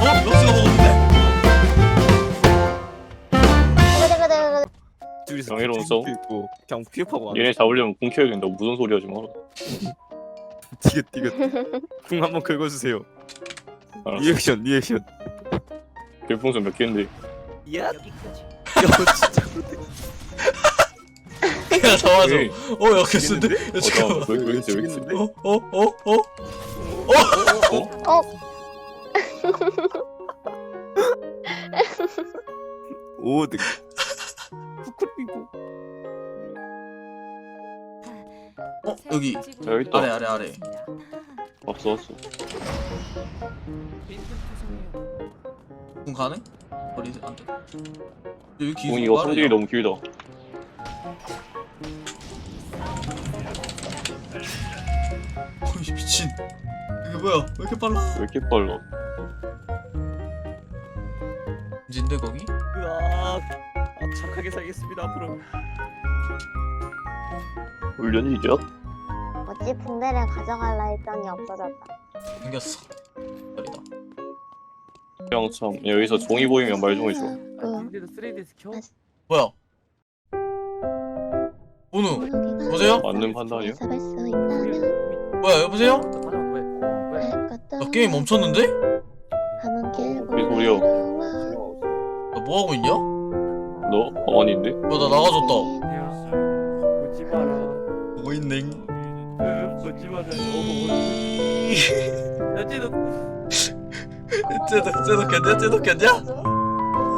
어? 럭스가 먹었는데? 둘이서 명예로운 싸움? 있고 그냥 피업하고 얘네 잡으려면 궁 켜야 된다고 무슨 소리 하지 마. 디귿 디귿 궁 한번 긁어주세요 알았어. 리액션 리액션 별풍선 몇 개인데. 야 야, 진짜 야 잡아줘 에이, 어 쓰는데? 야 어, 잠깐만 잠깐만. 여기 여기 있어, 여기 있어. 죽이는데? 어? 어? 어? 어? 어? 오등 후크리고 어? 여기 여기 있다. 아래 아래 아래 왔어 왔어. 궁 가능? 머리 안돼 여기 기궁 이거 성질이 너무 길다. 어이 미친 이게 뭐야 왜 이렇게 빨라 왜 이렇게 빨라? 진데 거기? 으악 아, 착하게 살겠습니다 앞으로 훈련이죠? 어찌 붕대를 가져갈라 했더니 없어졌다. 생겼어 버리다 그냥 참 여기서 종이 보이면 말좀 해줘. 응. 근데도 3D에서 켜? 뭐야 오누 여보세요? 맞는 판단이요? 잡을 수 있다면 뭐야 여보세요? 맞아 왜? 왜? 나 게임 멈췄는데? 하는 길고 무슨 소리야? 나 뭐하고 있냐? 너 가만히인데? 뭐야 나 나가줬다 오지 마라 보고 있네 오지 마라 야 쟤도 쟤도 쟤도 괜찮? 쟤도 괜찮?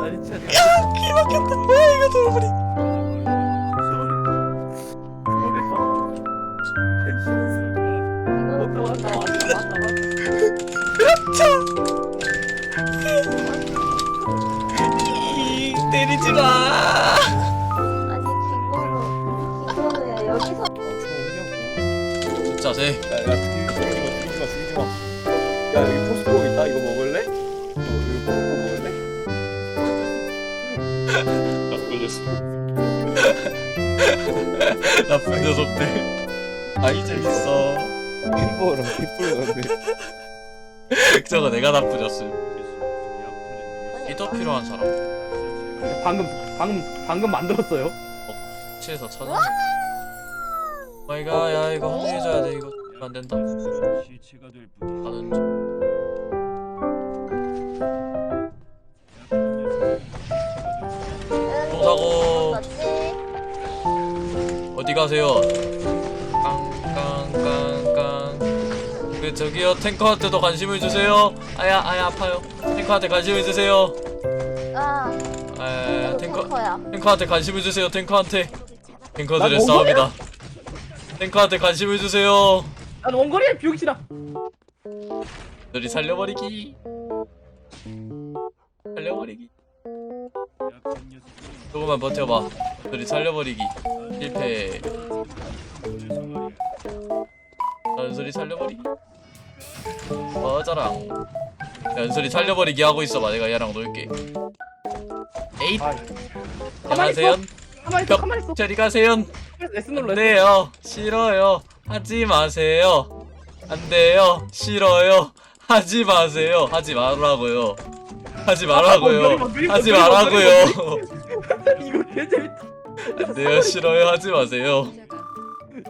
아니 쟤도 기 막혔다 뭐야 이거 돌아버리 이, 때리지 마. 아니 기권은 기권은 여기서 자 세 야야 죽이지마 죽이지마 죽이지마 야 여기 포스트록 있다. 이거 먹을래? 어 여기 포스트록 먹을래? 나쁜 녀석. 나쁜 녀석들. 아이 재밌어. 햄버거랑 빅불러는데 저거 내가 나쁘졌음 히터 필요한 사람 방금 방금 방금 만들었어요? 치에서 찾아 마이가 야 이거 확인해줘야 돼. 이거 안 된다. 가는 중 동사고. 어디 가세요? 깡깡깡깡. 그 저기요 탱커한테도 관심을 주세요. 아야 아야 아파요. 탱커한테 관심을 주세요. 아 아 탱커 탱커야. 탱커한테 관심을 주세요 탱커한테. 탱커들의 난 원거리야? 싸움이다. 탱커한테 관심을 주세요. 난 원거리야 비용신아 너리 살려버리기. 살려버리기. 조금만 버텨봐. 너리 살려버리기. 실패. 연설이 살려버리기 맞아랑 연설이 살려버리기 하고 있어 봐 내가 얘랑 놀게 에잇 아, 안녕하세요 가만히 있어 가만히 있어 저리 가세요 S 눌러 안 돼요. 싫어요. 하지 마세요. 안 돼요. 싫어요. 하지 마세요. 하지 말라고요. 하지 말라고요. 하지 말라고요. 이거 개 재밌다 안 돼요. 싫어요. 하지 마세요.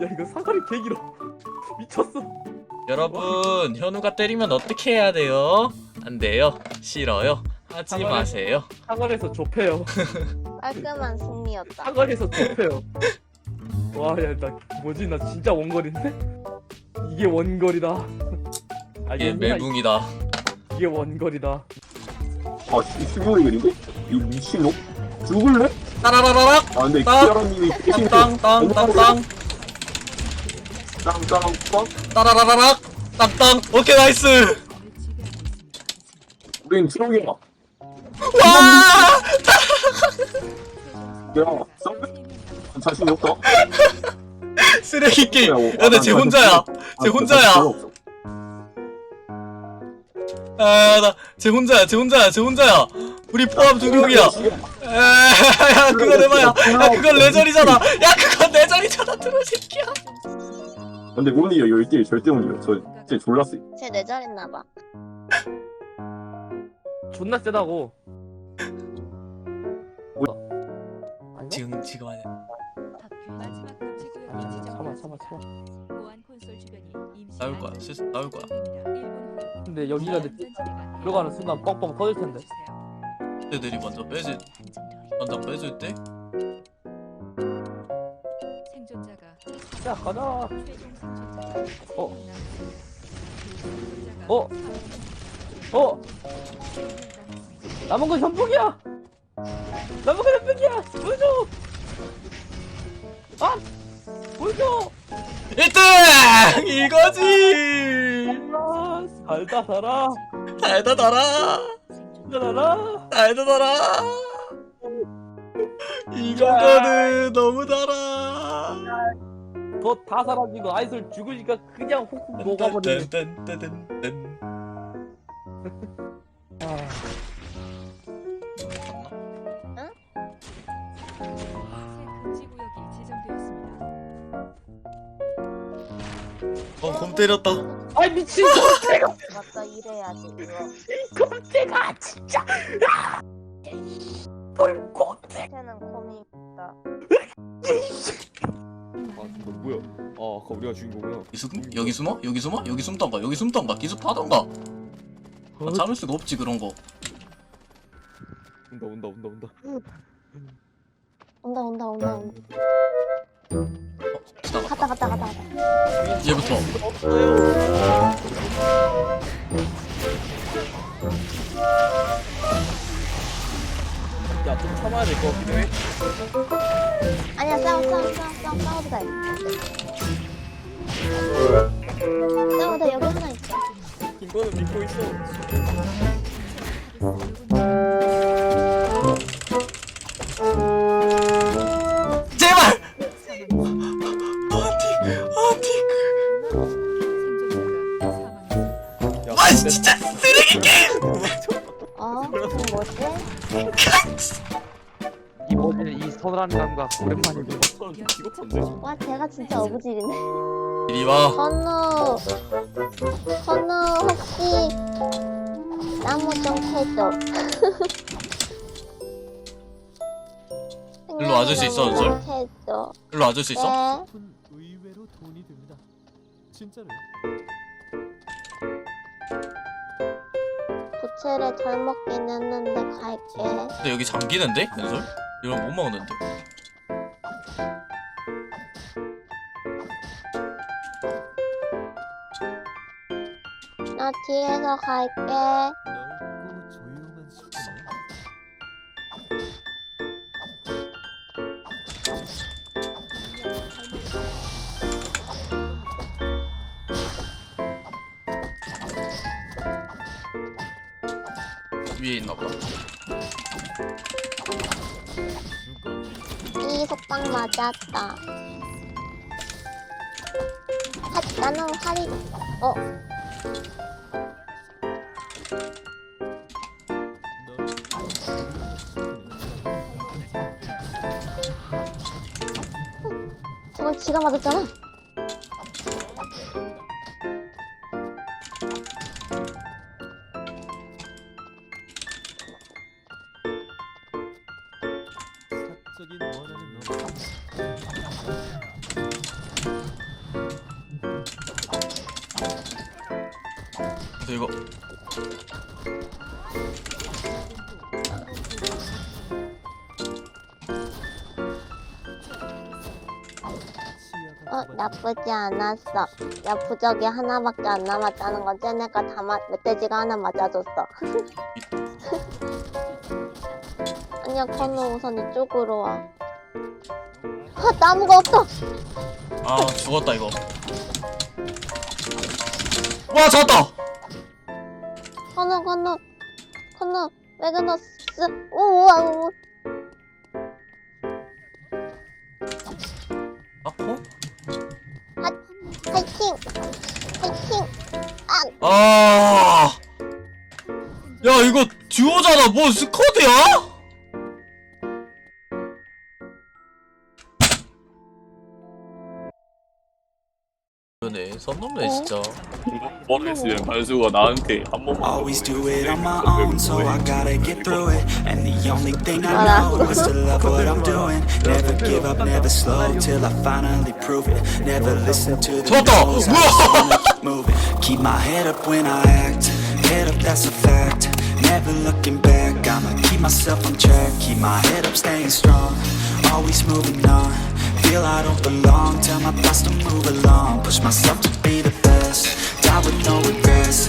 야 이거 사거리 개 길어 미쳤어 여러분, 현우가 때리면 어떻게 해야 돼요? 안 돼요. 싫어요. 하지 마세요. 사거리에서 좁혀요 깔끔한 승리였다. 사거리에서 좁혀요 와 야 나 뭐지 나 진짜 원거리인데 이게 원거리다 아, 이게 얘들아, 멜붕이다. 이게 원거리다 아, 스무이인데이 미친놈? 죽을래? 따라라라락! 아, 근데 땅! 키아라님이 계신 땅땅땅땅땅! 땅땅 꽉? 따라라라락! 땅땅! 오케이, 나이스! 우린 트럭이야. 와! 야, 썸 자신이 없다. 쓰레기 게임! 야, 야, 근데 쟤 혼자야! 쟤 혼자야! 아, 나, 쟤 혼자야, 쟤 혼자야, 쟤 혼자야! 우리 포함 두 명이야! 야, 그거 해봐야! 야, 그건 레전이잖아! 야, 그건 레전이잖아, 드로 새끼야! 근데 문이요, 1대1 절대 문이요. 저, 진짜 졸랐어요. 쟤 뇌절했나봐. 존나 세다고. 아닌가? 지금 지금 아니야 마지막 아, 지정되었습니다. 참아 참아 참아. 나올 거야 실수 나올 거야 근데 여기가 내 들어가는 순간 뻥뻥 터질 텐데. 애들이 먼저 빼줄 먼저 빼줄 때 야 가자. 어. 어. 어 남은 건 현복이야. 남은 건 현복이야. 보여줘. 아 보여줘. 1등 이거지 아 살다 살아. 달다 달아 살다 살아. 달다 달아 이거거든 너무 달아 더 다 사라지고 아이솔 죽으니까 그냥 훅훅 녹아버리네. 딴딴딴딴. 아, 새 금지 구역이 지정되었습니다. 어, 곰 때렸다. 아이 미친. 맞다 이래야지 깜짝아 진짜. 우리가 주인공이야. 여기 숨? 여기 숨어? 여기 숨어? 여기 숨던가 여기 숨던가 기습하던가 아, 참을 수가 없지 그런 거 온다 온다 온다 온다. 온다 온다 온다 온다. 어, 갔다 갔다 갔다 갔다. 이제부터 야좀 참아야 될 것 같긴 해. 아니야 싸워 싸워 싸워 싸워도 돼. 싸워도 돼 여기 하나 있어 이거는 믿고 있어. 제발. 아 진짜 쓰레기 게임. 어? 그럼 뭐지? 이 서늘한 감각 좀 기겁한데 와 제가 진짜 어부질이네 이리 와. 건우 건우 혹시 나무 좀 캐줘 일로 와줄 수 있어, 좀 캐줘 일로 와줄 수 있어? 네 의외로 돈이 듭니다. 진짜로. 부채를 덜 먹긴 했는데 갈게 근데 여기 잠기는데? 연설? 이런 못 먹는데. 뒤에서 갈게 넓고 조용한 숲이네. 위에 있나 보다. 이 속박 맞았다 하, 나는 활이 어 저걸 지가 맞았잖아 나쁘지 않았어. 야 부적이 하나밖에 안 남았다는 건 쟤네가 다 맞, 멧돼지가 하나 맞아줬어. 아니야 건우 우선 이쪽으로 와. 아, 나무가 없어 아 죽었다 이거. 와 잡았다. 건우 건우 건우 매그너스? 우와 우아 아. 야 이거 듀오잖아. 뭐 스쿼드야? 이러네 선 넘네 진짜 모르겠으면 말수가 나한테 한 번만 Always do it on my own, so I gotta get through it. And the only thing I know is to love what I'm doing. Never give up, never slow till I finally prove it. Never listen to the 잡았다! no's, I just wanna keep moving. Keep my head up when I act, head up, that's a fact. Never looking back, I'ma keep myself on track. Keep my head up, staying strong, always moving on. Feel I don't belong, tell my thoughts to move along. Push myself to be the best, die with no regrets.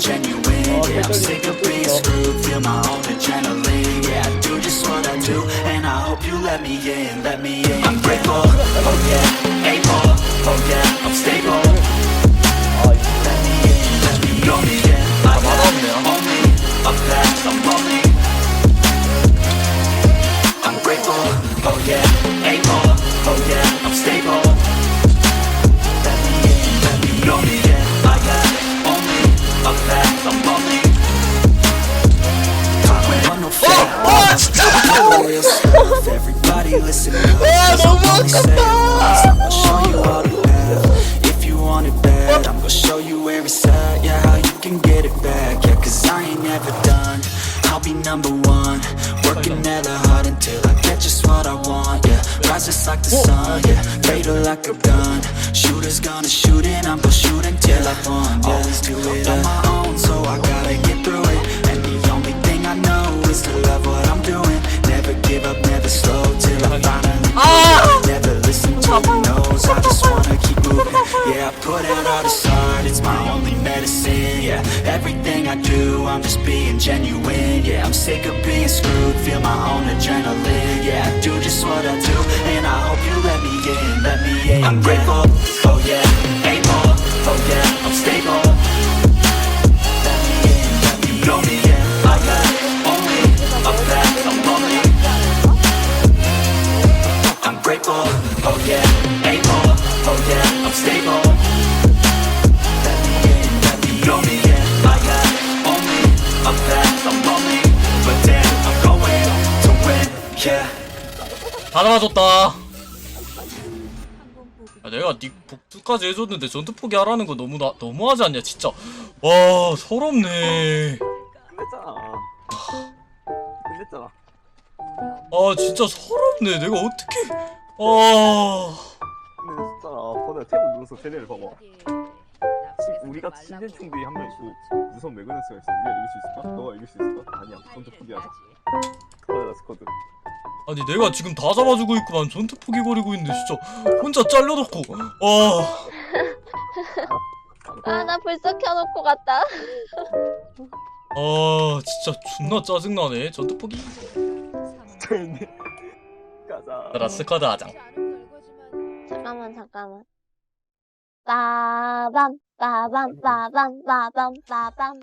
genuine Yeah, I'm sick of being screwed, feel my own adrenaline Yeah, I do just what I do, and I hope you let me in, let me in. I'm grateful, oh yeah, able, oh yeah, I'm stable. Let me in, let me know show you where it's at. Yeah, how you can get it back. Yeah, cause I ain't never done. I'll be number one. Working hella hard until I get just what I want. Yeah, rise just like the sun. Yeah, fatal like a gun. Shooters gonna shoot and I'm gonna shoot until I won. Yeah. Always do it on my own, so I gotta get through it. And the only thing I know is to love what I'm doing. Never give up, never slow till I finally ah! Never listen to the no's, I just wanna keep moving. Yeah, I put out all the art, it's my only medicine. Yeah, everything I do, I'm just being genuine. Yeah, I'm sick of being screwed, feel my own adrenaline. Yeah, I do just what I do, and I hope you let me in, let me in. I'm grateful, oh yeah, able, oh yeah, I'm stable. Let me in, let me know me, yeah. I got only a path, I'm lonely. I'm grateful, oh yeah, 다 잡아줬다. 항공 보급 야, 내가 니 복수까지 해줬는데 전투 포기하라는 거 너무 나, 너무하지 않냐 진짜. 와 서럽네. 끝냈잖아. 끝냈잖아 아 진짜 서럽네. 내가 어떻게 아. 끝냈잖아 번호야 탭을 눌러서 쟤네를 봐봐. 우리가 친년 총들이 한명 있고 우선 매그넌스가 있어. 우리가 이길 수 있을까? 너가 이길 수 있을까? 아니야. 전투 포기하자 스쿼드다 스쿼드 아니 내가 지금 다 잡아주고 있구만 전투 포기 거리고 있는데 진짜 혼자 잘려놓고 와 아나 불써 켜놓고 갔다. 아 진짜 존나 짜증나네 전투 포기. 쟤네 가자. 스쿼드 하자. 잠깐만 잠깐만. 빠밤 빠밤 빠밤 빠밤 빠밤